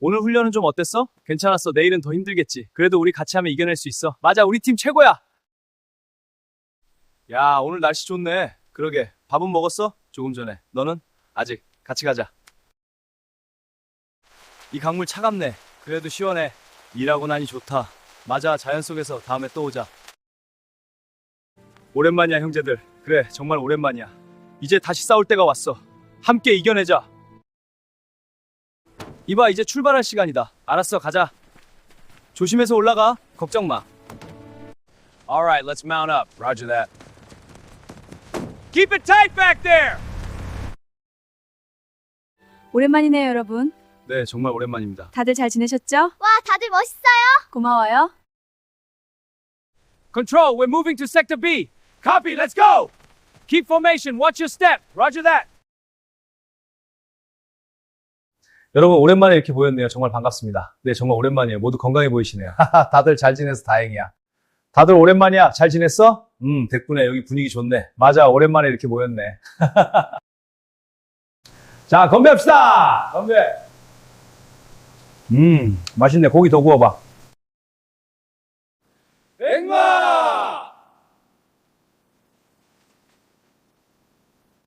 오늘 훈련은 좀 어땠어? 괜찮았어. 내일은 더 힘들겠지. 그래도 우리 같이 하면 이겨낼 수 있어. 맞아, 우리 팀 최고야. 야, 오늘 날씨 좋네. 그러게. 밥은 먹었어? 조금 전에. 너는? 아직. 같이 가자. 이 강물 차갑네. 그래도 시원해. 일하고 나니 좋다. 맞아, 자연 속에서 다음에 또 오자. 오랜만이야, 형제들. 그래, 정말 오랜만이야. 이제 다시 싸울 때가 왔어. 함께 이겨내자. 이봐, 이제 출발할 시간이다. 알았어, 가자. 조심해서 올라가. 걱정 마. Alright, let's mount up. Roger that. Keep it tight back there! 오랜만이네요, 여러분. 네, 정말 오랜만입니다. 다들 잘 지내셨죠? 와, 다들 멋있어요. 고마워요. Control, we're moving to sector B. Copy, let's go! Keep formation, watch your step. Roger that. 여러분 오랜만에 이렇게 보였네요. 정말 반갑습니다. 네, 정말 오랜만이에요. 모두 건강해 보이시네요. 다들 잘 지내서 다행이야. 다들 오랜만이야. 잘 지냈어? 음, 덕분에 여기 분위기 좋네. 맞아, 오랜만에 이렇게 모였네. 자, 건배합시다. 건배. 음, 맛있네. 고기 더 구워봐.